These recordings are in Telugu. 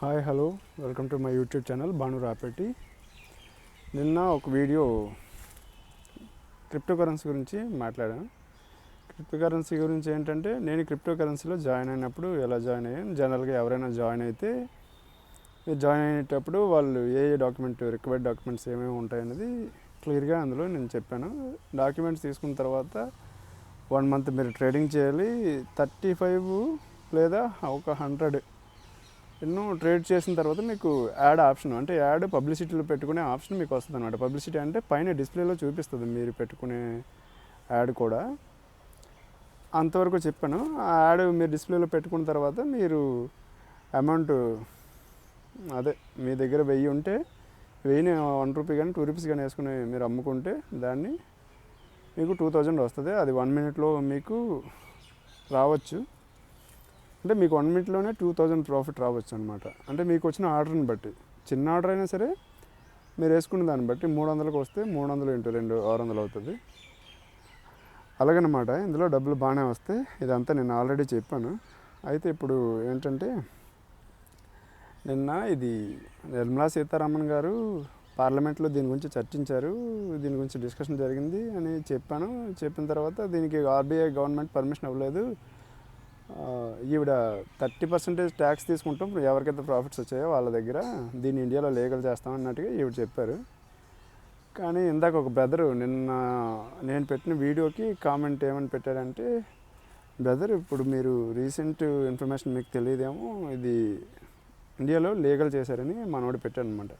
Hi hello welcome to my YouTube channel Bhanu Rapetti నిన్న ఒక వీడియో క్రిప్టో కరెన్సీ గురించి మాట్లాడాను. క్రిప్టో కరెన్సీ గురించి ఏంటంటే నేను క్రిప్టో కరెన్సీలో జాయిన్ అయినప్పుడు ఎలా జాయిన్ అయ్యాను? జనరల్గా ఎవరైనా జాయిన్ అయితే జాయిన్ అయ్యేటప్పుడు వాళ్ళు ఏ ఏ డాక్యుమెంట్ రిక్వైర్డ్ డాక్యుమెంట్స్ ఏమేమి ఉంటాయనేది క్లియర్గా అందులో నేను చెప్పాను. డాక్యుమెంట్స్ తీసుకున్న తర్వాత వన్ మంత్ మీరు ట్రేడింగ్ చేయాలి. థర్టీ ఫైవ్ లేదా ఒక హండ్రెడ్ ఎన్నో ట్రేడ్ చేసిన తర్వాత మీకు యాడ్ ఆప్షన్ అంటే యాడ్ పబ్లిసిటీలో పెట్టుకునే ఆప్షన్ మీకు వస్తుంది అనమాట పబ్లిసిటీ అంటే పైన డిస్ప్లేలో చూపిస్తుంది మీరు పెట్టుకునే యాడ్ కూడా. అంతవరకు చెప్పాను. ఆ యాడ్ మీరు డిస్ప్లేలో పెట్టుకున్న తర్వాత మీరు అమౌంట్ అదే మీ దగ్గర వెయ్యి ఉంటే వెయ్యిని వన్ రూపీ కానీ టూ రూపీస్ కానీ వేసుకుని మీరు అమ్ముకుంటే దాన్ని మీకు టూ థౌజండ్ వస్తుంది. అది వన్ మినిట్లో మీకు రావచ్చు. అంటే మీకు వన్ మినిట్లోనే టూ థౌజండ్ ప్రాఫిట్ రావచ్చు అనమాట అంటే మీకు వచ్చిన ఆర్డర్ని బట్టి. చిన్న ఆర్డర్ అయినా సరే మీరు వేసుకున్న దాన్ని బట్టి మూడు వందలకు వస్తే మూడు వందలు ఇంటూ రెండు ఆరు వందలు అవుతుంది. అలాగనమాట. ఇందులో డబ్బులు బాగానే వస్తాయి ఇదంతా నేను ఆల్రెడీ చెప్పాను. అయితే ఇప్పుడు ఏంటంటే నిన్న ఇది నిర్మలా సీతారామన్ గారు పార్లమెంట్లో దీని గురించి చర్చించారు. దీని గురించి డిస్కషన్ జరిగింది అని చెప్పాను. చెప్పిన తర్వాత దీనికి ఆర్బీఐ గవర్నమెంట్ పర్మిషన్ ఇవ్వలేదు. ఈవిడ థర్టీ పర్సెంటేజ్ ట్యాక్స్ తీసుకుంటాం ఎవరికైతే ప్రాఫిట్స్ వచ్చాయో వాళ్ళ దగ్గర దీన్ని ఇండియాలో లీగల్ చేస్తాం అన్నట్టుగా ఈవిడ చెప్పారు. కానీ ఇందాక ఒక బ్రదరు నిన్న నేను పెట్టిన వీడియోకి కామెంట్ ఏమని పెట్టాడంటే బ్రదర్ ఇప్పుడు మీరు రీసెంట్ ఇన్ఫర్మేషన్ మీకు తెలియదేమో ఇది ఇండియాలో లీగల్ చేశారని మనోడు పెట్టాడు అనమాట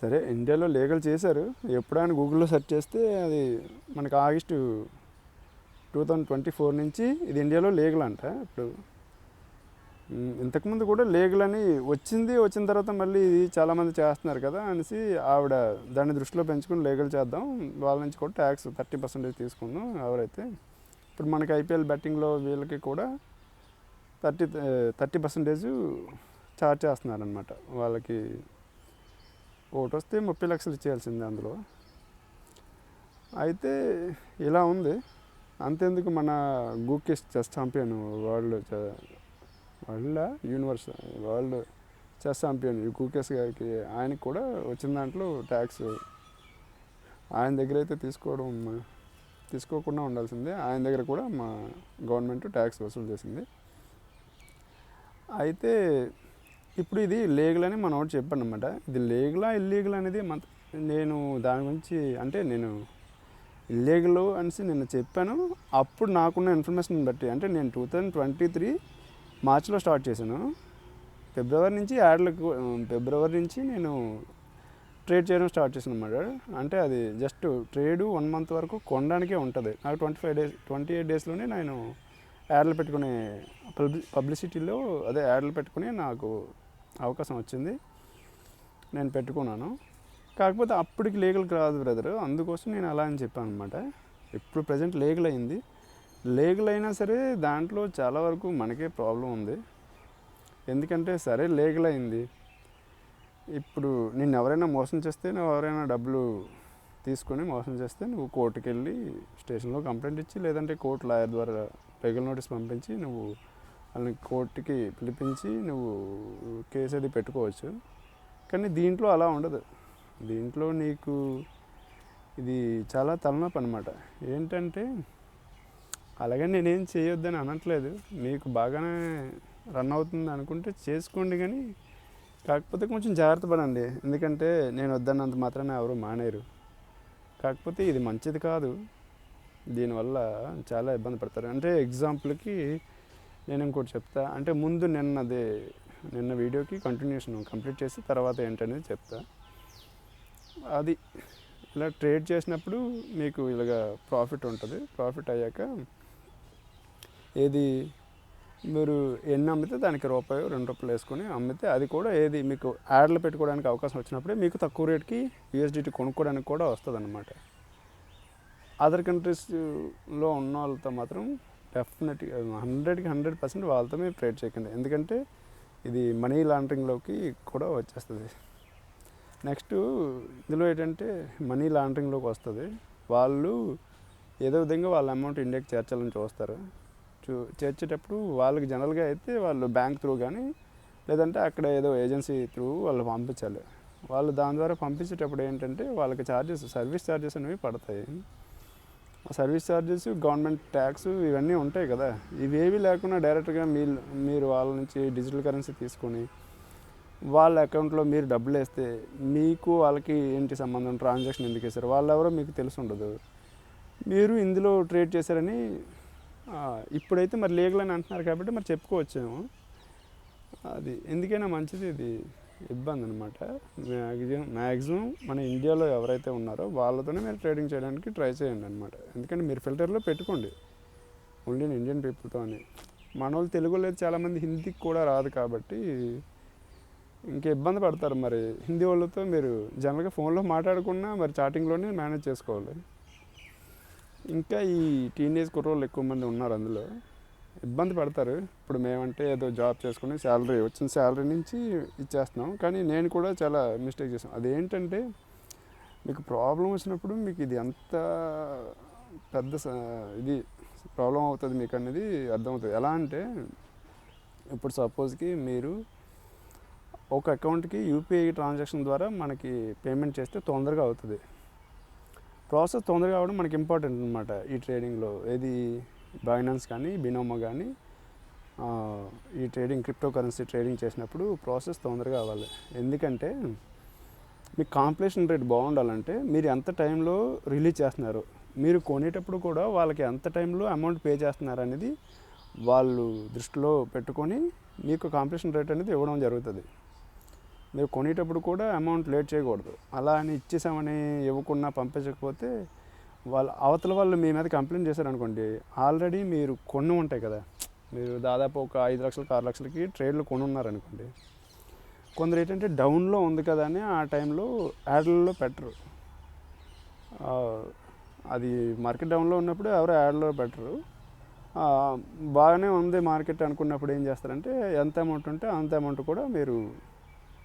సరే ఇండియాలో లీగల్ చేశారు. ఎప్పుడైనా గూగుల్లో సెర్చ్ చేస్తే అది మనకి August two thousand twenty four నుంచి ఇది ఇండియాలో లీగల్ అంట. ఇప్పుడు ఇంతకుముందు కూడా లీగల్ అని వచ్చింది వచ్చిన తర్వాత మళ్ళీ ఇది చాలామంది చేస్తున్నారు కదా అనేసి ఆవిడ దాన్ని దృష్టిలో పెంచుకుని లీగల్ చేద్దాం వాళ్ళ నుంచి కూడా ట్యాక్స్ థర్టీ పర్సెంటేజ్ తీసుకుందాం ఎవరైతే. ఇప్పుడు మనకి ఐపీఎల్ బెట్టింగ్లో వీళ్ళకి కూడా థర్టీ థర్టీ పర్సెంటేజ్ ఛార్జ్ చేస్తున్నారనమాట వాళ్ళకి ఓటు వస్తే ముప్పై లక్షలు ఇచ్చేయాల్సిందే అందులో. అయితే ఇలా ఉంది. అంతేందుకు మన Gukesh chess champion world world universe world chess champion ఈ గూకేష్ గారికి ఆయనకి కూడా వచ్చిన దాంట్లో ట్యాక్స్ ఆయన దగ్గర అయితే తీసుకోవడం తీసుకోకుండా ఉండాల్సిందే. ఆయన దగ్గర కూడా మా గవర్నమెంట్ ట్యాక్స్ వసూలు చేసింది. అయితే ఇప్పుడు ఇది లీగల్ అని మన ఒకటి చెప్పాను అనమాట ఇది లీగలా ఇల్లీగల్ అనేది మన నేను దాని గురించి అంటే నేను ఇల్లీగల్ అనేసి నేను చెప్పాను. అప్పుడు నాకున్న ఇన్ఫర్మేషన్ బట్టి అంటే నేను టూ థౌజండ్ ట్వంటీ త్రీ మార్చ్లో స్టార్ట్ చేశాను. ఫిబ్రవరి నుంచి యాడ్లకు ఫిబ్రవరి నుంచి నేను ట్రేడ్ చేయడం స్టార్ట్ చేశాను అనమాట అంటే అది జస్ట్ ట్రేడ్ వన్ మంత్ వరకు కొనడానికే ఉంటుంది. నాకు twenty five days twenty eight డేస్లోనే నేను యాడ్లు పెట్టుకునే పబ్లి పబ్లిసిటీలో అదే యాడ్లు పెట్టుకుని నాకు అవకాశం వచ్చింది. నేను పెట్టుకున్నాను. కాకపోతే అప్పటికి లీగల్ కాదు బ్రదర్. అందుకోసం నేను అలా అని చెప్పాను అనమాట ఇప్పుడు ప్రజెంట్ లీగల్ అయింది. లీగల్ అయినా సరే దాంట్లో చాలా వరకు మనకే ప్రాబ్లం ఉంది. ఎందుకంటే సరే లీగల్ అయింది. ఇప్పుడు నిన్ను ఎవరైనా మోసం చేస్తే నువ్వు ఎవరైనా డబ్బులు తీసుకొని మోసం చేస్తే నువ్వు కోర్టుకి వెళ్ళి స్టేషన్లో కంప్లైంట్ ఇచ్చి లేదంటే కోర్టు లాయర్ ద్వారా లీగల్ నోటీస్ పంపించి నువ్వు వాళ్ళని కోర్టుకి పిలిపించి నువ్వు కేసు అది పెట్టుకోవచ్చు. కానీ దీంట్లో అలా ఉండదు. దీంట్లో నీకు ఇది చాలా తలనొప్పి అనమాట ఏంటంటే అలాగే నేనేం చేయొద్దని అనట్లేదు. మీకు బాగానే రన్ అవుతుంది అనుకుంటే చేసుకోండి కానీ కాకపోతే కొంచెం జాగ్రత్త పడండి. ఎందుకంటే నేను వద్దన్నంత మాత్రాన ఎవరు మానేరు. కాకపోతే ఇది మంచిది కాదు. దీనివల్ల చాలా ఇబ్బంది పడతారు. అంటే ఎగ్జాంపుల్కి నేను ఇంకోటి చెప్తా. అంటే ముందు నిన్నది నిన్న వీడియోకి కంటిన్యూషన్ కంప్లీట్ చేసి తర్వాత ఏంటనేది చెప్తా. అది ఇలా ట్రేడ్ చేసినప్పుడు మీకు ఇలాగ ప్రాఫిట్ ఉంటుంది. ప్రాఫిట్ అయ్యాక ఏది మీరు ఎన్ని అమ్మితే దానికి రూపాయి రెండు రూపాయలు వేసుకొని అమ్మితే అది కూడా ఏది మీకు యాడ్లు పెట్టుకోవడానికి అవకాశం వచ్చినప్పుడే మీకు తక్కువ రేట్కి యూఎస్డిటీ కొనుక్కోవడానికి కూడా వస్తుంది అనమాట అదర్ కంట్రీస్లో ఉన్న వాళ్ళతో మాత్రం డెఫినెట్గా హండ్రెడ్కి హండ్రెడ్ పర్సెంట్ వాళ్ళతో మీరు ట్రేడ్ చేయకండి. ఎందుకంటే ఇది మనీ లాండరింగ్లోకి కూడా వచ్చేస్తుంది. నెక్స్ట్ ఇందులో ఏంటంటే మనీ లాండరింగ్లోకి వస్తుంది. వాళ్ళు ఏదో విధంగా వాళ్ళ అమౌంట్ ఇండియాకి చేర్చాలని చూస్తారు. చూ చేర్చేటప్పుడు వాళ్ళకి జనరల్గా అయితే వాళ్ళు బ్యాంక్ త్రూ కానీ లేదంటే అక్కడ ఏదో ఏజెన్సీ త్రూ వాళ్ళు పంపించాలి. వాళ్ళు దాని ద్వారా పంపించేటప్పుడు ఏంటంటే వాళ్ళకి ఛార్జెస్ సర్వీస్ ఛార్జెస్ అనేవి పడతాయి. ఆ సర్వీస్ ఛార్జెస్ గవర్నమెంట్ ట్యాక్స్ ఇవన్నీ ఉంటాయి కదా. ఇవేవి లేకుండా డైరెక్ట్గా మీరు మీరు వాళ్ళ నుంచి డిజిటల్ కరెన్సీ తీసుకొని వాళ్ళ అకౌంట్లో మీరు డబ్బులు వేస్తే మీకు వాళ్ళకి ఏంటి సంబంధం? ట్రాన్సాక్షన్ ఎందుకు వేశారు వాళ్ళు ఎవరో మీకు తెలిసి ఉండదు. మీరు ఇందులో ట్రేడ్ చేశారని ఇప్పుడైతే మరి లీగల్ అని అంటున్నారు కాబట్టి మరి చెప్పుకోవచ్చేమో. అది ఎందుకైనా మంచిది ఇది ఇబ్బంది అనమాట మ్యాక్సిమం మ్యాక్సిమం మన ఇండియాలో ఎవరైతే ఉన్నారో వాళ్ళతోనే మీరు ట్రేడింగ్ చేయడానికి ట్రై చేయండి అనమాట ఎందుకంటే మీరు ఫిల్టర్లో పెట్టుకోండి. ఓన్లీ ఇండియన్ పీపుల్తో అని మన వాళ్ళు తెలుగులో చాలామంది హిందీకి కూడా రాదు కాబట్టి ఇంకా ఇబ్బంది పడతారు మరి. హిందీ వాళ్ళతో మీరు జనరల్గా ఫోన్లో మాట్లాడకుండా మరి చాటింగ్లోనే మేనేజ్ చేసుకోవాలి. ఇంకా ఈ టీనేజ్ కుర్రోళ్ళు ఎక్కువ మంది ఉన్నారు అందులో. ఇబ్బంది పడతారు. ఇప్పుడు మేమంటే ఏదో జాబ్ చేసుకుని శాలరీ వచ్చిన శాలరీ నుంచి ఇచ్చేస్తున్నాం. కానీ నేను కూడా చాలా మిస్టేక్ చేసాను అదేంటంటే మీకు ప్రాబ్లం వచ్చినప్పుడు మీకు ఇది ఎంత పెద్ద ఇది ప్రాబ్లం అవుతుంది మీకు అనేది అర్థమవుతుంది. ఎలా అంటే ఇప్పుడు సపోజ్కి మీరు ఒక అకౌంట్కి యూపీఐ ట్రాన్సాక్షన్ ద్వారా మనకి పేమెంట్ చేస్తే తొందరగా అవుతుంది. ప్రాసెస్ తొందరగా అవడం మనకి ఇంపార్టెంట్ అనమాట ఈ ట్రేడింగ్లో. ఏది బైనాన్స్ కానీ బినోమో కానీ ఈ ట్రేడింగ్ క్రిప్టో కరెన్సీ ట్రేడింగ్ చేసినప్పుడు ప్రాసెస్ తొందరగా అవ్వాలి. ఎందుకంటే మీకు కాంప్లేషన్ రేట్ బాగుండాలంటే మీరు ఎంత టైంలో రిలీజ్ చేస్తున్నారు? మీరు కొనేటప్పుడు కూడా వాళ్ళకి ఎంత టైంలో అమౌంట్ పే చేస్తున్నారు అనేది వాళ్ళు దృష్టిలో పెట్టుకొని మీకు కాంప్లేషన్ రేట్ అనేది ఇవ్వడం జరుగుతుంది. మీరు కొనేటప్పుడు కూడా అమౌంట్ లేట్ చేయకూడదు. అలా అని ఇచ్చేసామని ఇవ్వకుండా పంపించకపోతే వాళ్ళ అవతల వాళ్ళు మీ మీద కంప్లైంట్ చేశారనుకోండి ఆల్రెడీ మీరు కొన్ని ఉంటాయి కదా. మీరు దాదాపు ఒక ఐదు లక్షలకి ఆరు లక్షలకి ట్రేడ్లు కొని ఉన్నారనుకోండి కొందరు ఏంటంటే డౌన్లో ఉంది కదా అని ఆ టైంలో యాడ్లలో పెట్టరు. అది మార్కెట్ డౌన్లో ఉన్నప్పుడు ఎవరు యాడ్లో పెట్టరు. బాగానే ఉంది మార్కెట్ అనుకున్నప్పుడు ఏం చేస్తారంటే ఎంత అమౌంట్ ఉంటే అంత అమౌంట్ కూడా మీరు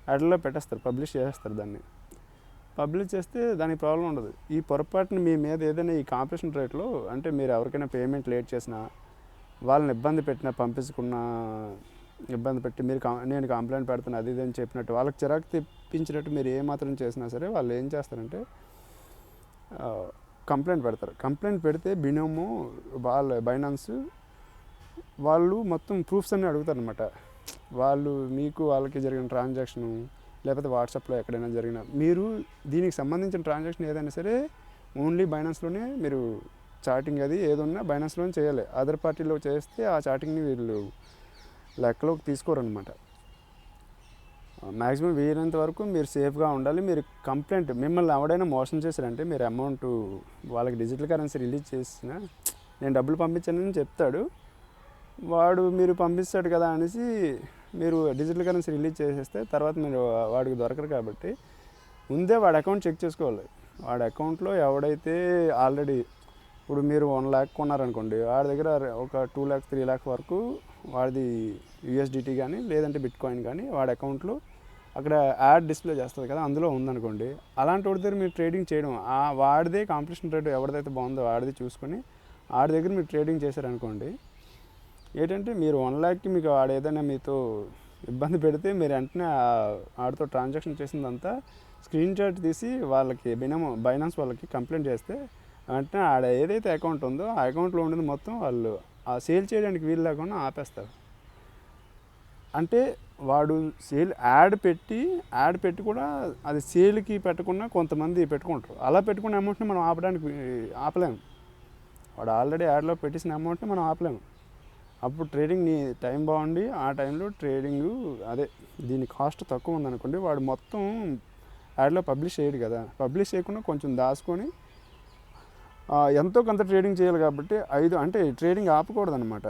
యాడ్లో పెట్టేస్తారు పబ్లిష్ చేసేస్తారు దాన్ని. పబ్లిష్ చేస్తే దానికి ప్రాబ్లం ఉండదు. ఈ పొరపాటుని మీ మీద ఏదైనా ఈ కాంపిటీషన్ రేట్లో అంటే మీరు ఎవరికైనా పేమెంట్ లేట్ చేసినా వాళ్ళని ఇబ్బంది పెట్టినా పంపించుకున్న ఇబ్బంది పెట్టి మీరు నేను కంప్లైంట్ పెడుతున్నా అది ఇది అని చెప్పినట్టు వాళ్ళకి చిరాకు తెప్పించినట్టు మీరు ఏ మాత్రం చేసినా సరే వాళ్ళు ఏం చేస్తారంటే కంప్లైంట్ పెడతారు. కంప్లైంట్ పెడితే బినోమో వాళ్ళ బైనాన్స్ వాళ్ళు మొత్తం ప్రూఫ్స్ అన్నీ అడుగుతారు అనమాట వాళ్ళు మీకు వాళ్ళకి జరిగిన ట్రాన్సాక్షను లేకపోతే వాట్సాప్లో ఎక్కడైనా జరిగిన మీరు దీనికి సంబంధించిన ట్రాన్సాక్షన్ ఏదైనా సరే ఓన్లీ బైనాన్స్లోనే మీరు చాటింగ్ అది ఏదున్నా బైనాన్స్లోనే చేయాలి. అదర్ పార్టీలో చేస్తే ఆ చాటింగ్ని వీళ్ళు లెక్కలోకి తీసుకోరనమాట మ్యాక్సిమం వీలైనంత వరకు మీరు సేఫ్గా ఉండాలి. మీరు కంప్లైంట్ మిమ్మల్ని ఎవడైనా మోసం చేశారంటే మీరు అమౌంట్ వాళ్ళకి డిజిటల్ కరెన్సీ రిలీజ్ చేసిన నేను డబ్బులు పంపించానని చెప్తాడు. వాడు మీరు పంపిస్తాడు కదా అనేసి మీరు డిజిటల్ కరెన్సీ రిలీజ్ చేసేస్తే తర్వాత మీరు వాడికి దొరకరు కాబట్టి ముందే వాడి అకౌంట్ చెక్ చేసుకోవాలి. వాడి అకౌంట్లో ఎవడైతే ఆల్రెడీ ఇప్పుడు మీరు వన్ ల్యాక్ కొన్నారనుకోండి వాడి దగ్గర ఒక టూ ల్యాక్ త్రీ ల్యాక్ వరకు వాడిది యూఎస్డిటీ కానీ లేదంటే బిట్ కాయిన్ కానీ వాడి అకౌంట్లో అక్కడ యాడ్ డిస్ప్లే చేస్తుంది కదా అందులో ఉందనుకోండి అలాంటి వాడి దగ్గర మీరు ట్రేడింగ్ చేయడం ఆ వాడిదే కాంపిటీషన్ రేట్ ఎవరిదైతే బాగుందో వాడిది చూసుకొని వాడి దగ్గర మీరు ట్రేడింగ్ చేశారనుకోండి ఏంటంటే మీరు వన్ ల్యాక్కి మీకు వాడు ఏదైనా మీతో ఇబ్బంది పెడితే మీరు వెంటనే ఆడితో వాడితో ట్రాన్సాక్షన్ చేసిందంతా స్క్రీన్ షాట్ తీసి వాళ్ళకి బినమో బైనాన్స్ వాళ్ళకి కంప్లైంట్ చేస్తే వెంటనే ఆడ ఏదైతే అకౌంట్ ఉందో ఆ అకౌంట్లో ఉండేది మొత్తం వాళ్ళు ఆ సేల్ చేయడానికి వీలు లేకుండా ఆపేస్తారు. అంటే వాడు సేల్ యాడ్ పెట్టి యాడ్ పెట్టి కూడా అది సేల్కి పెట్టకుండా కొంతమంది పెట్టుకుంటారు. అలా పెట్టుకున్న అమౌంట్ని మనం ఆపడానికి ఆపలేము. వాడు ఆల్రెడీ యాడ్లో పెట్టేసిన అమౌంట్ని మనం ఆపలేము. అప్పుడు ట్రేడింగ్ నీ టైం బాగుండి ఆ టైంలో ట్రేడింగ్ అదే దీని కాస్ట్ తక్కువ ఉందనుకోండి వాడు మొత్తం యాడ్లో పబ్లిష్ చేయడు కదా. పబ్లిష్ చేయకుండా కొంచెం దాచుకొని ఎంతో కొంత ట్రేడింగ్ చేయాలి కాబట్టి ఐదు అంటే ట్రేడింగ్ ఆపకూడదు అనమాట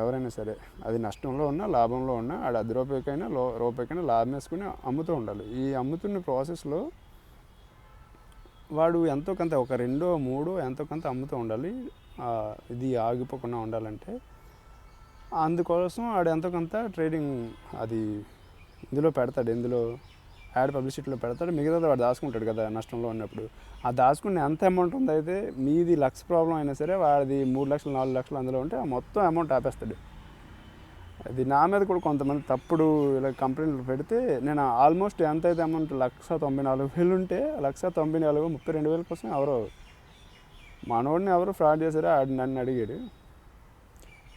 ఎవరైనా సరే అది నష్టంలో ఉన్నా లాభంలో ఉన్నా ఆడ అది రూపాయికైనా లో రూపాయికైనా లాభం వేసుకుని అమ్ముతూ ఉండాలి. ఈ అమ్ముతున్న ప్రాసెస్లో వాడు ఎంతో కొంత ఒక రెండో మూడో ఎంతో కొంత అమ్ముతూ ఉండాలి. ఇది ఆగిపోకుండా ఉండాలంటే అందుకోసం ఆడు ఎంతో కొంత ట్రేడింగ్ అది ఇందులో పెడతాడు ఇందులో యాడ్ పబ్లిసిటీలో పెడతాడు. మిగతాది వాడు దాచుకుంటాడు కదా నష్టంలో ఉన్నప్పుడు. ఆ దాచుకున్న ఎంత అమౌంట్ ఉందో అయితే మీది లక్ష ప్రాబ్లం అయినా సరే వాడిది మూడు లక్షలు నాలుగు లక్షలు అందులో ఉంటే ఆ మొత్తం అమౌంట్ ఆపేస్తాడు. అది నా మీద కూడా కొంతమంది తప్పుడు ఇలా కంప్లైంట్లు పెడితే నేను ఆల్మోస్ట్ ఎంత అయితే అమౌంట్ లక్ష తొంభై నాలుగు వేలు ఉంటే లక్ష తొంభై నాలుగు ముప్పై రెండు వేల కోసం ఎవరో మనోడిని ఎవరు ఫ్రాడ్ చేశారో ఆడు నన్ను అడిగాడు.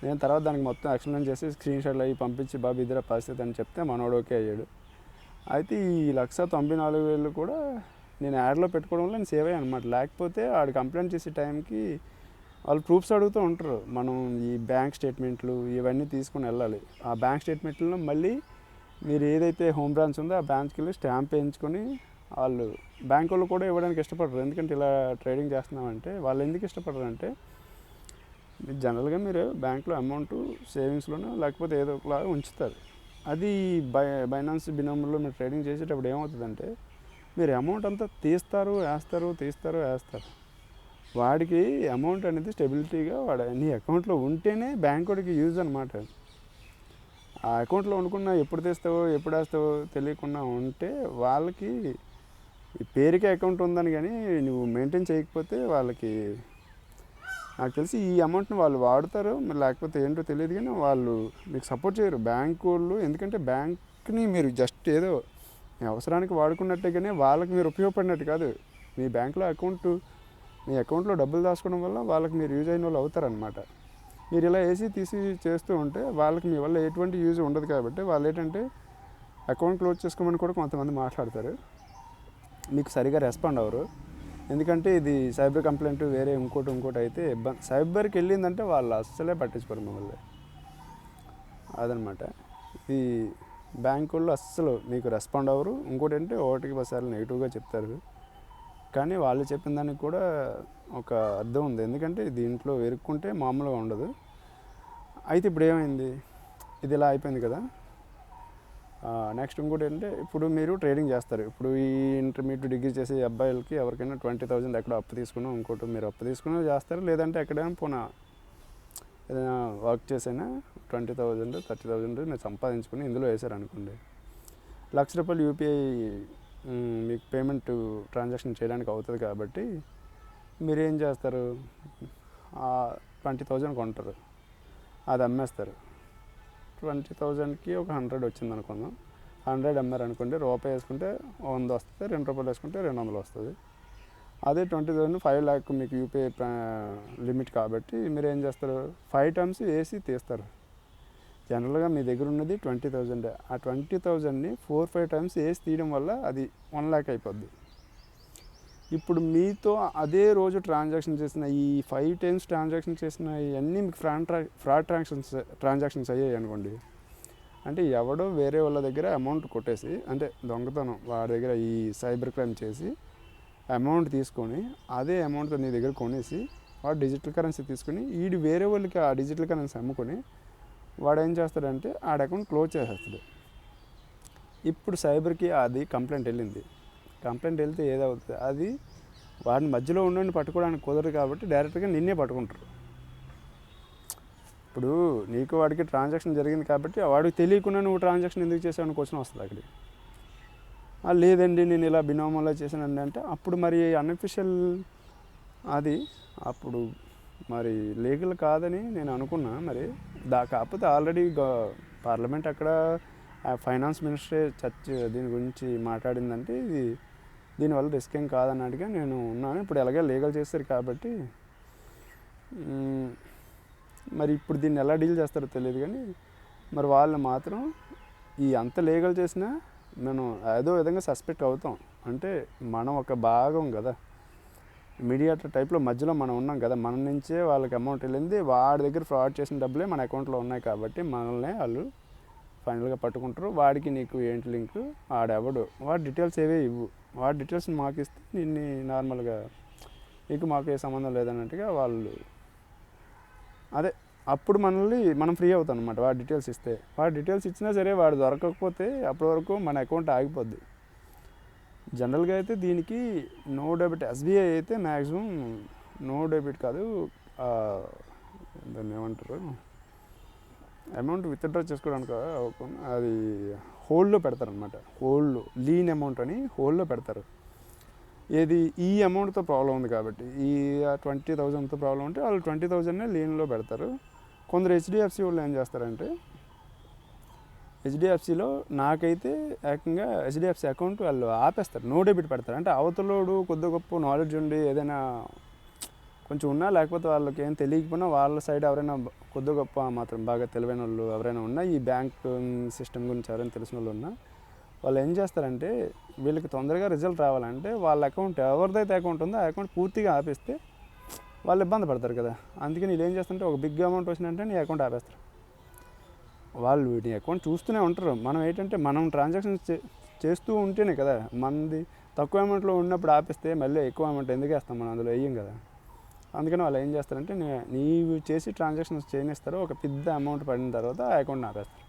నేను తర్వాత దానికి మొత్తం ఎక్స్ప్లెయిన్ చేసి స్క్రీన్ షాట్లు అవి పంపించి బాబు ఇద్దర పరిస్థితి అని చెప్తే మనోడు ఓకే అయ్యాడు. అయితే ఈ లక్ష తొంభై నాలుగు వేలు కూడా నేను యాడ్లో పెట్టుకోవడం వల్ల నేను సేవ్ అయ్యాను అనమాట లేకపోతే ఆడు కంప్లైంట్ చేసే టైంకి వాళ్ళు ప్రూఫ్స్ అడుగుతూ ఉంటారు. మనం ఈ బ్యాంక్ స్టేట్మెంట్లు ఇవన్నీ తీసుకుని వెళ్ళాలి. ఆ బ్యాంక్ స్టేట్మెంట్లో మళ్ళీ మీరు ఏదైతే హోమ్ బ్రాంచ్ ఉందో ఆ బ్రాంచ్కి వెళ్ళి స్టాంప్ వేయించుకొని వాళ్ళు బ్యాంకు వాళ్ళు కూడా ఇవ్వడానికి ఇష్టపడరు. ఎందుకంటే ఇలా ట్రేడింగ్ చేస్తున్నామంటే వాళ్ళు ఎందుకు ఇష్టపడరు అంటే జనరల్గా మీరు బ్యాంక్లో అమౌంట్ సేవింగ్స్లోనో లేకపోతే ఏదో ఒకలాగా ఉంచుతారు. అది బై బైనాన్స్ బినాముల్లో మీరు ట్రేడింగ్ చేసేటప్పుడు ఏమవుతుందంటే మీరు అమౌంట్ అంతా తీస్తారు వేస్తారు తీస్తారు వేస్తారు. వాడికి అమౌంట్ అనేది స్టెబిలిటీగా వాడు నీ అకౌంట్లో ఉంటేనే బ్యాంక్ వాడికి యూజ్ అనమాట ఆ అకౌంట్లో వండుకున్నా ఎప్పుడు తీస్తావో ఎప్పుడు వేస్తావో తెలియకుండా ఉంటే వాళ్ళకి పేరుకే అకౌంట్ ఉందని కానీ నువ్వు మెయింటైన్ చేయకపోతే వాళ్ళకి నాకు తెలిసి ఈ అమౌంట్ని వాళ్ళు వాడతారు మరి లేకపోతే ఏంటో తెలియదు కానీ వాళ్ళు మీకు సపోర్ట్ చేయరు. బ్యాంక్ వాళ్ళు ఎందుకంటే బ్యాంక్ని మీరు జస్ట్ ఏదో మీ అవసరానికి వాడుకున్నట్టే కానీ వాళ్ళకి మీరు ఉపయోగపడినట్టు కాదు. మీ బ్యాంక్లో అకౌంట్ మీ అకౌంట్లో డబ్బులు దాచుకోవడం వల్ల వాళ్ళకి మీరు యూజ్ అయిన వాళ్ళు అవుతారనమాట మీరు ఇలా వేసి తీసి చేస్తూ ఉంటే వాళ్ళకి మీ వల్ల ఎటువంటి యూజ్ ఉండదు కాబట్టి వాళ్ళు ఏంటంటే అకౌంట్ క్లోజ్ చేసుకోమని కూడా కొంతమంది మాట్లాడతారు. మీకు సరిగా రెస్పాండ్ అవ్వరు. ఎందుకంటే ఇది సైబర్ కంప్లైంట్ వేరే ఇంకోటి ఇంకోటి అయితే ఇబ్బంది. సైబర్కి వెళ్ళిందంటే వాళ్ళు అస్సలే పట్టించుకోరు మిమ్మల్ని. అదనమాట. ఈ బ్యాంకుల్లో వాళ్ళు అస్సలు మీకు రెస్పాండ్ అవ్వరు. ఇంకోటి అంటే ఒకటికి పదిసార్లు నెగిటివ్గా చెప్తారు. కానీ వాళ్ళు చెప్పిన దానికి కూడా ఒక అర్థం ఉంది. ఎందుకంటే దీంట్లో వెరుక్కుంటే మామూలుగా ఉండదు. అయితే ఇప్పుడు ఏమైంది? ఇది ఇలా అయిపోయింది కదా? నెక్స్ట్ ఇంకోటి ఏంటంటే ఇప్పుడు మీరు ట్రేడింగ్ చేస్తారు. ఇప్పుడు ఈ ఇంటర్మీడియట్ డిగ్రీ చేసే అబ్బాయిలకి ఎవరికైనా ట్వంటీ థౌజండ్ ఎక్కడ అప్పు తీసుకున్నా ఇంకోటి మీరు అప్పు తీసుకున్నా చేస్తారు. లేదంటే ఎక్కడైనా పోనా ఏదైనా వర్క్ చేసైనా ట్వంటీ థౌజండ్ థర్టీ థౌజండ్ మీరు సంపాదించుకుని ఇందులో వేసారు అనుకోండి. లక్ష రూపాయలు యూపీఐ మీకు పేమెంట్ ట్రాన్సాక్షన్ చేయడానికి అవుతుంది కాబట్టి మీరు ఏం చేస్తారు ట్వంటీ థౌజండ్ కొంటారు. అది అమ్మేస్తారు. ట్వంటీ థౌజండ్కి ఒక హండ్రెడ్ వచ్చింది అనుకుందాం హండ్రెడ్ అమ్మారు అనుకోండి రూపాయి వేసుకుంటే వంద వస్తుంది రెండు రూపాయలు వేసుకుంటే రెండు వందలు వస్తుంది. అదే ట్వంటీ థౌసండ్ ఫైవ్ ల్యాక్ మీకు యూపీఐ లిమిట్ కాబట్టి మీరు ఏం చేస్తారు? ఫైవ్ టైమ్స్ వేసి తీస్తారు. జనరల్గా మీ దగ్గర ఉన్నది ట్వంటీ థౌజండ్. ఆ ట్వంటీ థౌజండ్ని ఫోర్ ఫైవ్ టైమ్స్ వేసి తీయడం వల్ల అది వన్ ల్యాక్ అయిపోద్ది. ఇప్పుడు మీతో అదే రోజు ట్రాన్సాక్షన్ చేసిన ఈ ఫైవ్ టైమ్స్ ట్రాన్సాక్షన్ చేసిన ఇవన్నీ మీకు ఫ్రాడ్ ట్రా ఫ్రాడ్ ట్రాన్సాక్షన్స్ ట్రాన్సాక్షన్స్ అయ్యాయి అనుకోండి. అంటే ఎవడో వేరే వాళ్ళ దగ్గర అమౌంట్ కొట్టేసి అంటే దొంగతనం వాడి దగ్గర ఈ సైబర్ క్రైమ్ చేసి అమౌంట్ తీసుకొని అదే అమౌంట్తో నీ దగ్గర కొనేసి వాడు డిజిటల్ కరెన్సీ తీసుకొని వీడు వేరే వాళ్ళకి ఆ డిజిటల్ కరెన్సీ అమ్ముకొని వాడు ఏం చేస్తాడంటే ఆడ అకౌంట్ క్లోజ్ చేసేస్తాడు. ఇప్పుడు సైబర్కి అది కంప్లైంట్ వెళ్ళింది. కంప్లైంట్ వెళ్తే ఏదవుతుంది? అది వాడిని మధ్యలో ఉండి పట్టుకోవడానికి కుదరదు కాబట్టి డైరెక్ట్గా నిన్నే పట్టుకుంటారు. ఇప్పుడు నీకు వాడికి ట్రాన్సాక్షన్ జరిగింది కాబట్టి వాడికి తెలియకుండా నువ్వు ట్రాన్సాక్షన్ ఎందుకు చేసావు క్వశ్చన్ వస్తుంది అక్కడికి. లేదండి నేను ఇలా బినామోలో చేశానండి అంటే అప్పుడు మరి అన్అఫిషియల్ అది అప్పుడు మరి లీగల్ కాదని నేను అనుకున్నా మరి దా కాకపోతే ఆల్రెడీ పార్లమెంట్ అక్కడ ఫైనాన్స్ మినిస్టరే చర్చ దీని గురించి మాట్లాడిందంటే ఇది దీనివల్ల రిస్క్ ఏం కాదన్నట్టుగా నేను ఉన్నాను. ఇప్పుడు ఎలాగే లీగల్ చేస్తారు కాబట్టి మరి ఇప్పుడు దీన్ని ఎలా డీల్ చేస్తారో తెలియదు కానీ మరి వాళ్ళు మాత్రం ఈ అంత లీగల్ చేసినా మనం ఏదో విధంగా సస్పెక్ట్ అవుతాం. అంటే మనం ఒక భాగం కదా. మీడియాటర్ టైప్లో మధ్యలో మనం ఉన్నాం కదా. మన నుంచే వాళ్ళకి అమౌంట్ వెళ్ళింది. వాడి దగ్గర ఫ్రాడ్ చేసిన డబ్బులే మన అకౌంట్లో ఉన్నాయి కాబట్టి మనల్ని వాళ్ళు ఫైనల్గా పట్టుకుంటారు. వాడికి నీకు ఏంటి లింక్? వాడెవడు వాడి డీటెయిల్స్ ఏవే ఇవ్వు. వాడి డీటెయిల్స్ మాకు ఇస్తే నిన్ను నార్మల్గా నీకు మాకు ఏ సంబంధం లేదన్నట్టుగా వాళ్ళు అదే అప్పుడు మనల్ని మనం ఫ్రీ అవుతాం అనమాట వాడి డీటెయిల్స్ ఇస్తే. వాడి డీటెయిల్స్ ఇచ్చినా సరే వాడు దొరకకపోతే అప్పటి వరకు మన అకౌంట్ ఆగిపోద్ది. జనరల్గా అయితే దీనికి నో డెబిట్ ఎస్బీఐ అయితే మ్యాక్సిమం నో డెబిట్ కాదు దాన్ని ఏమంటారు? అమౌంట్ విత్డ్రా చేసుకోవడానికి అది హోల్డ్లో పెడతారనమాట హోల్డ్ లీన్ అమౌంట్ అని హోల్డ్లో పెడతారు. ఏది ఈ అమౌంట్తో ప్రాబ్లం ఉంది కాబట్టి ఈ ట్వంటీ థౌజండ్తో ప్రాబ్లం ఉంటే వాళ్ళు ట్వంటీ థౌజండ్నే లీన్లో పెడతారు. కొందరు హెచ్డిఎఫ్సి వాళ్ళు ఏం చేస్తారంటే హెచ్డిఎఫ్సిలో నాకైతే ఏకంగా హెచ్డిఎఫ్సి అకౌంట్ వాళ్ళు ఆపేస్తారు. నో డెబిట్ పెడతారు. అంటే అవతలోడు కొద్ది గొప్ప నాలెడ్జ్ ఉండి ఏదైనా కొంచెం ఉన్నా లేకపోతే వాళ్ళకి ఏం తెలియకపోయినా వాళ్ళ సైడ్ ఎవరైనా కొద్ది గొప్ప మాత్రం బాగా తెలివైన వాళ్ళు ఎవరైనా ఉన్నా ఈ బ్యాంక్ సిస్టమ్ గురించి ఎవరైనా తెలిసిన వాళ్ళు ఉన్నా వాళ్ళు ఏం చేస్తారంటే వీళ్ళకి తొందరగా రిజల్ట్ రావాలంటే వాళ్ళ అకౌంట్ ఎవరిదైతే అకౌంట్ ఉందో ఆ అకౌంట్ పూర్తిగా ఆపేస్తే వాళ్ళు ఇబ్బంది పడతారు కదా. అందుకే నేను ఏం చేస్తుంటే ఒక బిగ్ అమౌంట్ వచ్చిందంటే నీ అకౌంట్ ఆపేస్తారు. వాళ్ళు నీ అకౌంట్ చూస్తూనే ఉంటారు. మనం ఏంటంటే మనం ట్రాన్సాక్షన్స్ చే చేస్తూ ఉంటేనే కదా మనది తక్కువ అమౌంట్లో ఉన్నప్పుడు ఆపేస్తే మళ్ళీ ఎక్కువ అమౌంట్ ఎందుకు వేస్తాం మనం అందులో వేయం కదా. అందుకని వాళ్ళు ఏం చేస్తారంటే నీవు చేసి ట్రాన్సాక్షన్స్ చేయనిస్తారు ఒక పెద్ద అమౌంట్ పడిన తర్వాత ఆ అకౌంట్ ఆపేస్తారు.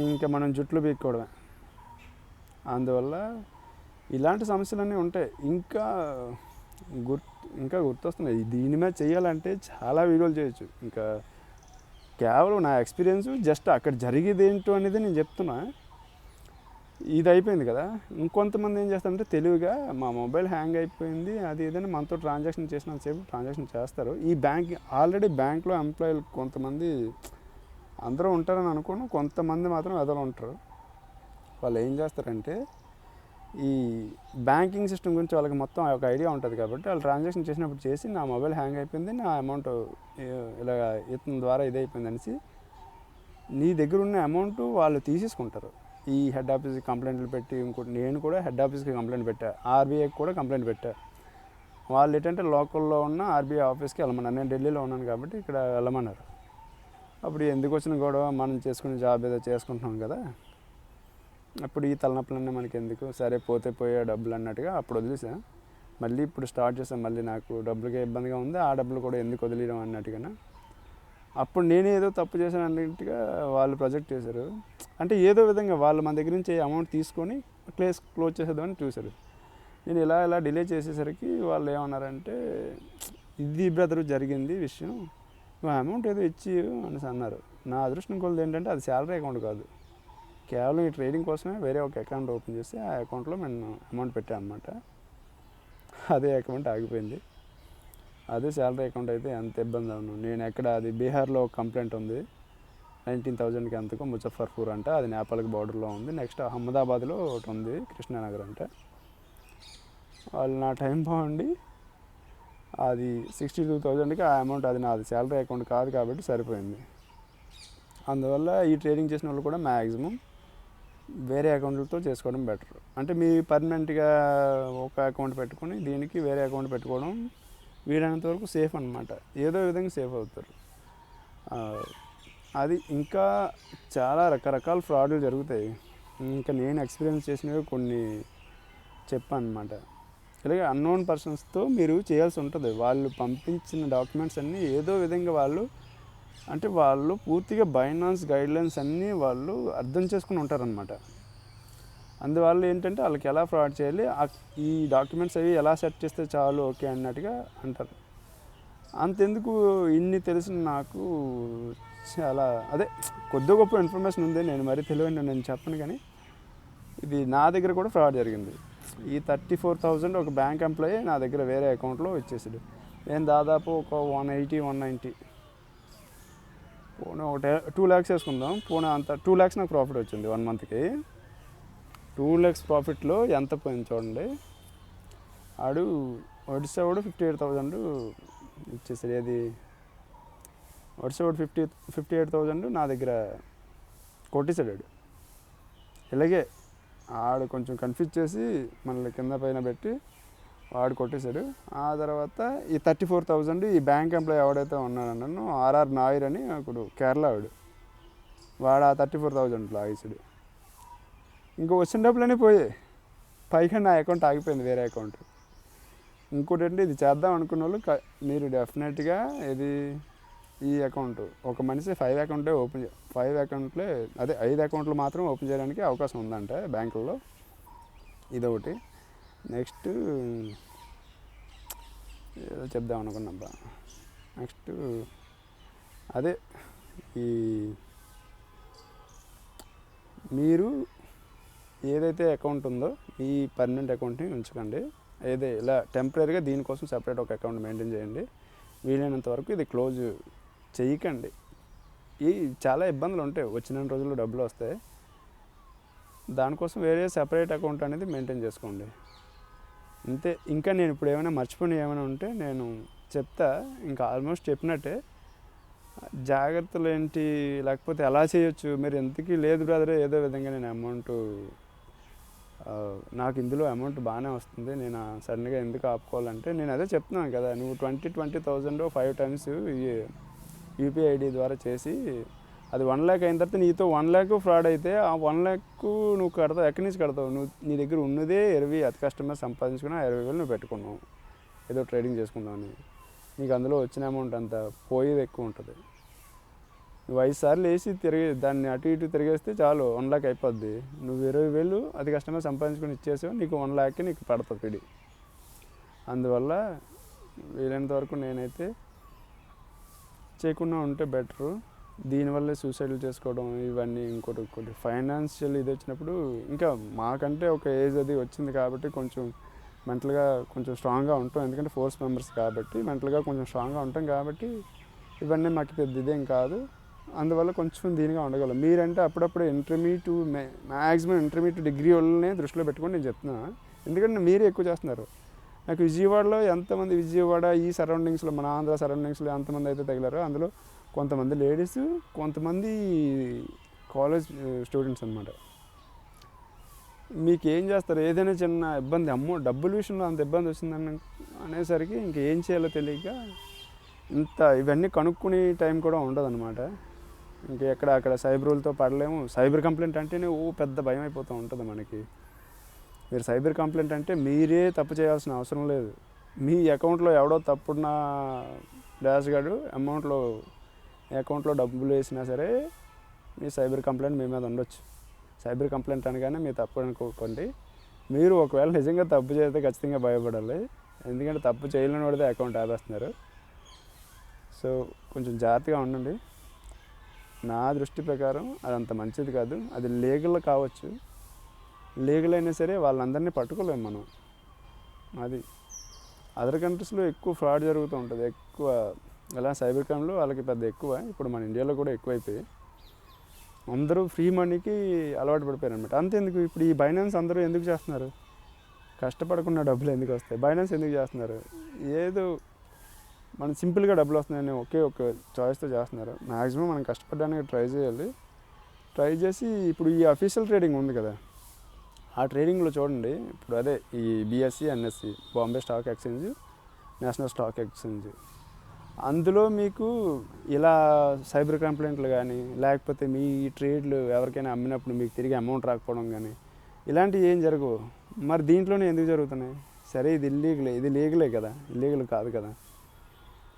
ఇంకా మనం జుట్లు పీక్కోవడమే. అందువల్ల ఇలాంటి సమస్యలన్నీ ఉంటాయి. ఇంకా గుర్తు ఇంకా గుర్తొస్తున్నాయి. దీని మీద చేయాలంటే చాలా వీడియోలు చేయొచ్చు. ఇంకా కేవలం నా ఎక్స్పీరియన్స్ జస్ట్ అక్కడ జరిగేది ఏంటో అనేది నేను చెప్తున్నా. ఇది అయిపోయింది కదా. ఇంకొంతమంది ఏం చేస్తారంటే తెలివిగా మా మొబైల్ హ్యాంగ్ అయిపోయింది అది ఏదైనా మనతో ట్రాన్సాక్షన్ చేసినంతసేపు ట్రాన్సాక్షన్ చేస్తారు. ఈ బ్యాంక్ ఆల్రెడీ బ్యాంక్లో ఎంప్లాయీలు కొంతమంది అందరూ ఉంటారని అనుకోను కొంతమంది మాత్రం ఎదలు ఉంటారు. వాళ్ళు ఏం చేస్తారంటే ఈ బ్యాంకింగ్ సిస్టమ్ గురించి వాళ్ళకి మొత్తం ఒక ఐడియా ఉంటుంది కాబట్టి వాళ్ళు ట్రాన్సాక్షన్ చేసినప్పుడు చేసి నా మొబైల్ హ్యాంగ్ అయిపోయింది నా అమౌంట్ ఇలా ఇతని ద్వారా ఇది అనేసి నీ దగ్గర ఉన్న అమౌంట్ వాళ్ళు తీసేసుకుంటారు. ఈ హెడ్ ఆఫీస్కి కంప్లైంట్లు పెట్టి ఇంకోటి నేను కూడా హెడ్ ఆఫీస్కి కంప్లైంట్ పెట్టా. ఆర్బీఐకి కూడా కంప్లైంట్ పెట్టా. వాళ్ళు ఏంటంటే లోకల్లో ఉన్న ఆర్బీఐ ఆఫీస్కి వెళ్ళమన్నారు. నేను ఢిల్లీలో ఉన్నాను కాబట్టి ఇక్కడ వెళ్ళమన్నారు. అప్పుడు ఎందుకు వచ్చిన గొడవ? మనం చేసుకునే జాబ్ ఏదో చేసుకుంటున్నాం కదా. అప్పుడు ఈ తలనొప్పులన్నీ మనకి ఎందుకు? సరే పోతే పోయే డబ్బులు అన్నట్టుగా అప్పుడు వదిలేసా. మళ్ళీ ఇప్పుడు స్టార్ట్ చేసాం. మళ్ళీ నాకు డబ్బులకే ఇబ్బందిగా ఉంది. ఆ డబ్బులు కూడా ఎందుకు వదిలేయడం అన్నట్టుగా అప్పుడు నేనే ఏదో తప్పు చేశాను అన్నట్టుగా వాళ్ళు ప్రొజెక్ట్ చేశారు. అంటే ఏదో విధంగా వాళ్ళు మన దగ్గర నుంచి అమౌంట్ తీసుకొని క్లేస్ క్లోజ్ చేసేద్దామని చూశారు. నేను ఇలా ఇలా డిలే చేసేసరికి వాళ్ళు ఏమన్నారంటే ఇది బ్రదర్ జరిగింది విషయం నువ్వు అమౌంట్ ఏదో ఇచ్చి అనేసి అన్నారు. నా అదృష్టం కొలది ఏంటంటే అది శాలరీ అకౌంట్ కాదు. కేవలం ఈ ట్రేడింగ్ కోసమే వేరే ఒక అకౌంట్ ఓపెన్ చేసి ఆ అకౌంట్లో నేను అమౌంట్ పెట్టాను అనమాట అదే అకౌంట్ ఆగిపోయింది. అదే శాలరీ అకౌంట్ అయితే ఎంత ఇబ్బంది అవును. నేను ఎక్కడ అది బీహార్లో కంప్లైంట్ ఉంది. నైన్టీన్ థౌజండ్కి ఎంతకో ముజఫర్పూర్ అంట అది నేపాల్కి బార్డర్లో ఉంది. నెక్స్ట్ అహ్మదాబాద్లో ఒకటి ఉంది కృష్ణానగర్ అంట. వాళ్ళు నా టైం బాగుండి అది సిక్స్టీ టూ థౌజండ్కి ఆ అమౌంట్ అది నాది. శాలరీ అకౌంట్ కాదు కాబట్టి సరిపోయింది. అందువల్ల ఈ ట్రేడింగ్ చేసిన వాళ్ళు కూడా మ్యాక్సిమం వేరే అకౌంట్లతో చేసుకోవడం బెటర్ అంటే మీ పర్మనెంట్గా ఒక అకౌంట్ పెట్టుకొని దీనికి వేరే అకౌంట్ పెట్టుకోవడం వీలైనంత వరకు సేఫ్ అనమాట ఏదో విధంగా సేఫ్ అవుతారు. అది ఇంకా చాలా రకరకాల ఫ్రాడ్లు జరుగుతాయి. ఇంకా నేను ఎక్స్పీరియన్స్ చేసినవి కొన్ని చెప్పాను అనమాట ఇలాగే అన్నోన్ పర్సన్స్తో మీరు చేయాల్సి ఉంటుంది. వాళ్ళు పంపించిన డాక్యుమెంట్స్ అన్నీ ఏదో విధంగా వాళ్ళు అంటే వాళ్ళు పూర్తిగా బైనాన్స్ గైడ్లైన్స్ అన్నీ వాళ్ళు అర్థం చేసుకుని ఉంటారనమాట అందువల్ల ఏంటంటే వాళ్ళకి ఎలా ఫ్రాడ్ చేయాలి ఈ డాక్యుమెంట్స్ అవి ఎలా సెట్ చేస్తే చాలు ఓకే అన్నట్టుగా అంటారు. అంతెందుకు ఇన్ని తెలిసిన నాకు చాలా అదే కొద్ది గొప్ప ఇన్ఫర్మేషన్ ఉంది నేను మరీ తెలివైన నేను చెప్పను కానీ ఇది నా దగ్గర కూడా ఫ్రాడ్ జరిగింది. ఈ థర్టీ ఫోర్ థౌజండ్ ఒక బ్యాంక్ ఎంప్లాయీ నా దగ్గర వేరే అకౌంట్లో ఇచ్చేసాడు నేను దాదాపు ఒక వన్ ఎయిటీ వన్ నైంటీ పోనీ ఒక టూ ల్యాక్స్ వేసుకుందాం పోనీ అంత టూ ల్యాక్స్ నాకు ప్రాఫిట్ వచ్చింది వన్ మంత్కి టూ ల్యాక్స్ ప్రాఫిట్లో ఎంత పోయింది చూడండి. ఆడు ఒడిశావాడు ఫిఫ్టీ ఎయిట్ థౌజండ్ ఇచ్చేసాడు. అది ఒడిశావాడు ఫిఫ్టీ ఫిఫ్టీ ఎయిట్ థౌజండ్ నా దగ్గర కొట్టేశాడు ఆడు. ఇలాగే ఆడు కొంచెం కన్ఫ్యూజ్ చేసి మనల్ని కింద పైన పెట్టి వాడు కొట్టేశాడు. ఆ తర్వాత ఈ థర్టీ ఫోర్ థౌజండ్ ఈ బ్యాంక్ ఎంప్లాయీ ఎవడైతే ఉన్నాడన్నాను ఆర్ఆర్ నాయర్ అని ఒకడు కేరళ వాడు వాడు ఆ థర్టీ ఫోర్ థౌజండ్ లాగేశాడు ఇంకా వచ్చిన డబ్బులన్నీ పోయాయి. పైగా నా అకౌంట్ ఆగిపోయింది వేరే అకౌంట్. ఇంకోటి ఇది చేద్దాం అనుకున్న వాళ్ళు క- మీరు డెఫినెట్గా ఇది ఈ అకౌంట్ ఒక మనిషి ఫైవ్ అకౌంటే ఓపెన్ చే ఫైవ్ అకౌంట్లే అదే ఐదు అకౌంట్లు మాత్రం ఓపెన్ చేయడానికి అవకాశం ఉందంట బ్యాంకుల్లో. ఇదొకటి. నెక్స్ట్ ఏదో చెప్దాం అనుకున్నాబ్బా. నెక్స్ట్ అదే ఈ మీరు ఏదైతే అకౌంట్ ఉందో ఈ పర్మనెంట్ అకౌంట్ని ఉంచకండి. ఏదే ఇలా టెంపరీగా దీనికోసం సెపరేట్ ఒక అకౌంట్ మెయింటైన్ చేయండి. వీలైనంత వరకు ఇది క్లోజ్ చేయకండి. ఈ చాలా ఇబ్బందులు ఉంటాయి. వచ్చిన రోజుల్లో డబ్బులు వస్తాయి. దానికోసం వేరే సెపరేట్ అకౌంట్ అనేది మెయింటైన్ చేసుకోండి. అంతే. ఇంకా నేను ఇప్పుడు ఏమైనా మర్చిపోయిన ఏమైనా ఉంటే నేను చెప్తా. ఇంకా ఆల్మోస్ట్ చెప్పినట్టే. జాగ్రత్తలు ఏంటి? లేకపోతే ఎలా చేయొచ్చు. మీరు ఎంతకీ లేదు బ్రదర్ ఏదో విధంగా నేను అమౌంట్ నాకు ఇందులో అమౌంట్ బాగానే వస్తుంది. నేను సడన్గా ఎందుకు ఆపుకోవాలంటే నేను అదే చెప్తున్నాను కదా నువ్వు twenty twenty thousand five times UPI ID ద్వారా చేసి అది వన్ ల్యాక్ అయిన తర్వాత నీతో వన్ ల్యాక్ ఫ్రాడ్ అయితే ఆ వన్ ల్యాక్ నువ్వు కడతావు ఎక్కడి నుంచి కడతావు? నువ్వు నీ దగ్గర ఉన్నదే ఇరవై అతి కష్టమే సంపాదించుకుని ఆ ఇరవై వేలు నువ్వు పెట్టుకున్నావు. ఏదో ట్రేడింగ్ చేసుకుందామని. నీకు అందులో వచ్చిన అమౌంట్ అంత పోయేది ఎక్కువ ఉంటుంది. నువ్వు ఐదు సార్లు వేసి తిరిగి దాన్ని అటు ఇటు తిరిగేస్తే చాలు వన్ ల్యాక్ అయిపోద్ది. నువ్వు ఇరవై వేలు అది కష్టమే సంపాదించుకొని ఇచ్చేసావు నీకు వన్ ల్యాక్కి నీకు పడుతుంది పిడి. అందువల్ల వీలైనంత వరకు నేనైతే చేయకుండా ఉంటే బెటరు. దీనివల్లే సూసైడ్లు చేసుకోవడం ఇవన్నీ ఇంకోటి ఇంకోటి ఫైనాన్షియల్ ఇది వచ్చినప్పుడు ఇంకా మాకంటే ఒక ఏజ్ అది వచ్చింది కాబట్టి కొంచెం మెంటల్గా కొంచెం స్ట్రాంగ్గా ఉంటాం. ఎందుకంటే ఫోర్స్ మెంబర్స్ కాబట్టి మెంటల్గా కొంచెం స్ట్రాంగ్గా ఉంటాం కాబట్టి ఇవన్నీ మాకు పెద్ద ఇదేం కాదు. అందువల్ల కొంచెం దీనిగా ఉండగలం మీరంటే అప్పుడప్పుడు intermediate to maximum intermediate degree వాళ్ళనే దృష్టిలో పెట్టుకొని నేను చెప్తున్నాను ఎందుకంటే మీరే ఎక్కువ చేస్తున్నారు. నాకు విజయవాడలో ఎంతమంది విజయవాడ ఈ సరౌండింగ్స్లో మన ఆంధ్ర సరౌండింగ్స్లో ఎంతమంది అయితే తగిలారో అందులో కొంతమంది లేడీస్ కొంతమంది కాలేజ్ స్టూడెంట్స్ అనమాట మీకు ఏం చేస్తారు? ఏదైనా చిన్న ఇబ్బంది అమ్మో డబ్బుల విషయంలో అంత ఇబ్బంది వచ్చిందని అనేసరికి ఇంకేం చేయాలో తెలియక ఇంత ఇవన్నీ కనుక్కునే టైం కూడా ఉండదు అనమాట ఇంకెక్కడ అక్కడ సైబర్లతో పడలేము. సైబర్ కంప్లైంట్ అంటేనే ఓ పెద్ద భయం అయిపోతూ ఉంటుంది మనకి. మీరు సైబర్ కంప్లైంట్ అంటే మీరే తప్పు చేయాల్సిన అవసరం లేదు. మీ అకౌంట్లో ఎవడో తప్పున్న డాష్ గార్డు అమౌంట్లో అకౌంట్లో డబ్బులు వేసినా సరే మీ సైబర్ కంప్లైంట్ మీ మీద ఉండొచ్చు. సైబర్ కంప్లైంట్ అనగానే మీరు తప్పు అనుకోకండి. మీరు ఒకవేళ నిజంగా తప్పు చేస్తే ఖచ్చితంగా భయపడాలి. ఎందుకంటే తప్పు చేయలేని వాడితే అకౌంట్ ఆపేస్తున్నారు. సో కొంచెం జాగ్రత్తగా ఉండండి. నా దృష్టి ప్రకారం అది అంత మంచిది కాదు. అది లీగల్ కావచ్చు. లీగల్ అయినా సరే వాళ్ళందరినీ పట్టుకోలేము మనం. అది అదర్ కంట్రీస్లో ఎక్కువ ఫ్రాడ్ జరుగుతూ ఉంటుంది. ఎక్కువ అలా సైబర్ క్రైమ్లో వాళ్ళకి పెద్ద ఎక్కువ. ఇప్పుడు మన ఇండియాలో కూడా ఎక్కువైపోయి అందరూ ఫ్రీ మనీకి అలవాటు పడిపోయారు అనమాట అంతెందుకు? ఇప్పుడు ఈ బైనాన్స్ అందరూ ఎందుకు చేస్తున్నారు? కష్టపడకుండా డబ్బులు ఎందుకు వస్తాయి? బైనాన్స్ ఎందుకు చేస్తున్నారు? ఏదో మనం సింపుల్గా డబ్బులు వస్తున్నాయని ఒకే ఒక చాయిస్తో చేస్తున్నారు. మ్యాక్సిమం మనం కష్టపడడానికి ట్రై చేయాలి. ట్రై చేసి ఇప్పుడు ఈ అఫీషియల్ ట్రేడింగ్ ఉంది కదా. ఆ ట్రేడింగ్లో చూడండి. ఇప్పుడు అదే ఈ BSE NSE Bombay stock exchange national stock exchange అందులో మీకు ఇలా సైబర్ కంప్లైంట్లు కానీ లేకపోతే మీ ట్రేడ్లు ఎవరికైనా అమ్మినప్పుడు మీకు తిరిగి అమౌంట్ రాకపోవడం కానీ ఇలాంటివి ఏం జరగవు. మరి దీంట్లోనే ఎందుకు జరుగుతున్నాయి? సరే ఇది ఇల్లీగలే ఇది లీగలే కదా. ఇల్లీగల్ కాదు కదా.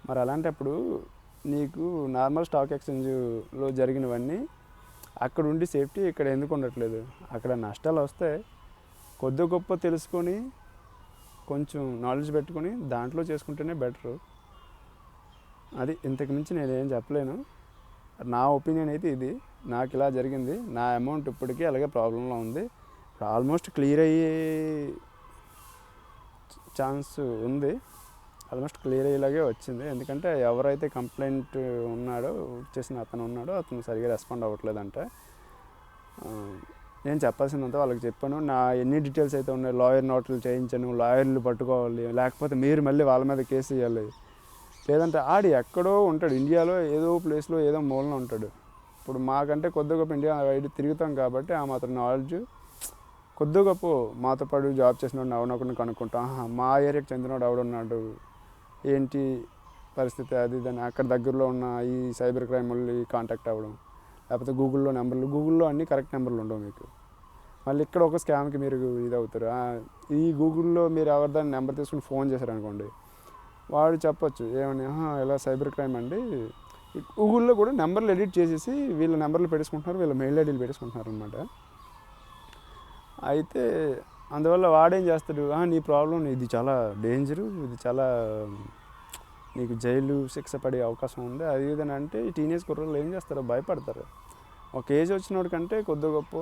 మరి అలాంటప్పుడు నీకు నార్మల్ స్టాక్ ఎక్స్చేంజ్లో జరిగినవన్నీ అక్కడ ఉండి సేఫ్టీ ఇక్కడ ఎందుకు ఉండట్లేదు? అక్కడ నష్టాలు వస్తే కొద్ది గొప్ప తెలుసుకొని కొంచెం నాలెడ్జ్ పెట్టుకొని దాంట్లో చేసుకుంటేనే బెటరు అది ఇంతకు మించి నేనేం చెప్పలేను. నా ఒపీనియన్ అయితే ఇది. నాకు ఇలా జరిగింది. నా అమౌంట్ ఇప్పటికీ అలాగే ప్రాబ్లంలో ఉంది. ఆల్మోస్ట్ క్లియర్ అయ్యే ఛాన్స్ ఉంది. ఆల్మోస్ట్ క్లియర్ అయ్యేలాగే వచ్చింది. ఎందుకంటే ఎవరైతే కంప్లైంట్ ఉన్నాడో చేసిన అతను ఉన్నాడో అతను సరిగా రెస్పాండ్ అవ్వట్లేదంట. నేను చెప్పాల్సిందంతా వాళ్ళకి చెప్పాను. నా ఎన్ని డీటెయిల్స్ అయితే ఉన్నాయి లాయర్ నోట్లు చేయించాను లాయర్లు పట్టుకోవాలి లేకపోతే మీరు మళ్ళీ వాళ్ళ మీద కేసు ఇవ్వాలి లేదంటే ఆడి ఎక్కడో ఉంటాడు ఇండియాలో ఏదో ప్లేస్లో ఏదో మూలన ఉంటాడు. ఇప్పుడు మాకంటే కొద్ది గొప్ప ఇండియా వైడ్ తిరుగుతాం కాబట్టి ఆ మాత్రం నాలెడ్జ్. కొద్ది గొప్ప మాతో పాటు జాబ్ చేసినోడు ఎవరినొకరిని కనుక్కుంటాం. మా ఏరియాకి చెందినోడు ఎవడున్నాడు? ఏంటి పరిస్థితి అది దాన్ని అక్కడ దగ్గరలో ఉన్న ఈ సైబర్ క్రైమ్ వాళ్ళు కాంటాక్ట్ అవ్వడం లేకపోతే గూగుల్లో నెంబర్లు గూగుల్లో అన్నీ కరెక్ట్ నెంబర్లు ఉండవు మీకు. మళ్ళీ ఇక్కడ ఒక స్కామ్కి మీరు ఇది అవుతారు ఈ గూగుల్లో మీరు ఎవరిదాన్ని నెంబర్ తీసుకుని ఫోన్ చేశారు అనుకోండి వాడు చెప్పొచ్చు ఏమని ఇలా సైబర్ క్రైమ్ అండి. గూగుల్లో కూడా నెంబర్లు ఎడిట్ చేసేసి వీళ్ళ నెంబర్లు పెట్టేసుకుంటున్నారు వీళ్ళ మెయిల్ ఐడీలు పెట్టేసుకుంటున్నారు అనమాట అయితే అందువల్ల వాడేం చేస్తాడు? నీ ప్రాబ్లం ఇది చాలా డేంజరు ఇది చాలా నీకు జైలు శిక్ష పడే అవకాశం ఉంది. అది ఇది అంటే ఈ టీనేజ్ కుర్రోళ్ళు ఏం చేస్తారు భయపడతారు. ఒక ఏజ్ వచ్చినోడి కంటే కొద్ది గొప్ప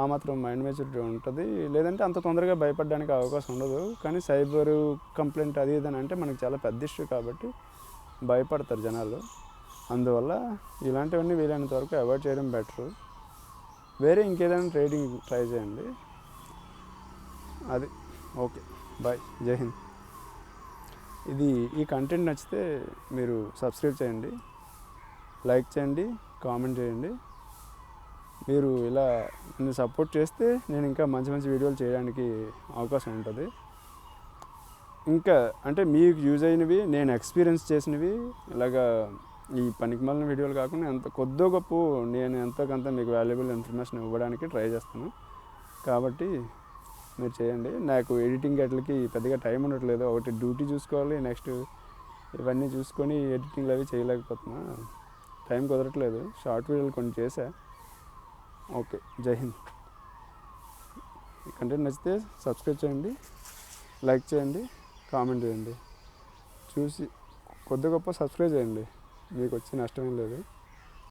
ఆ మాత్రం మైండ్ మెచ్యూరిటీ ఉంటుంది. లేదంటే అంత తొందరగా భయపడడానికి అవకాశం ఉండదు. కానీ సైబర్ కంప్లైంట్ అది ఇది అని అంటే మనకు చాలా పెద్ద ఇష్యూ కాబట్టి భయపడతారు జనాలు. అందువల్ల ఇలాంటివన్నీ వీలైనంత వరకు అవాయిడ్ చేయడం బెటరు. వేరే ఇంకేదైనా ట్రేడింగ్ ట్రై చేయండి. అది. ఓకే. బాయ్. జై హింద్. ఇది ఈ కంటెంట్ నచ్చితే మీరు సబ్స్క్రైబ్ చేయండి. లైక్ చేయండి. కామెంట్ చేయండి. మీరు ఇలా నన్ను సపోర్ట్ చేస్తే నేను ఇంకా మంచి మంచి వీడియోలు చేయడానికి అవకాశం ఉంటుంది. ఇంకా అంటే మీకు యూజ్ అయినవి నేను ఎక్స్పీరియన్స్ చేసినవి ఇలాగా ఈ పనికిమాలిన వీడియోలు కాకుండా ఎంత కొద్దో గొప్ప నేను ఎంతకంత మీకు వాల్యుబుల్ ఇన్ఫర్మేషన్ ఇవ్వడానికి ట్రై చేస్తాను. కాబట్టి మీరు చేయండి. నాకు ఎడిటింగ్ అట్లకి పెద్దగా టైం ఉండట్లేదు. ఒకటి డ్యూటీ చూసుకోవాలి నెక్స్ట్ ఇవన్నీ చూసుకొని ఎడిటింగ్లు అవి చేయలేకపోతున్నా. టైం కుదరట్లేదు. షార్ట్ వీడియోలు కొన్ని చేశా. ఓకే. జై హింద్. కంటెంట్ నచ్చితే సబ్స్క్రైబ్ చేయండి లైక్ చేయండి కామెంట్ చేయండి. చూసి కొద్ది గొప్ప సబ్స్క్రైబ్ చేయండి. మీకు వచ్చే నష్టమేం లేదు.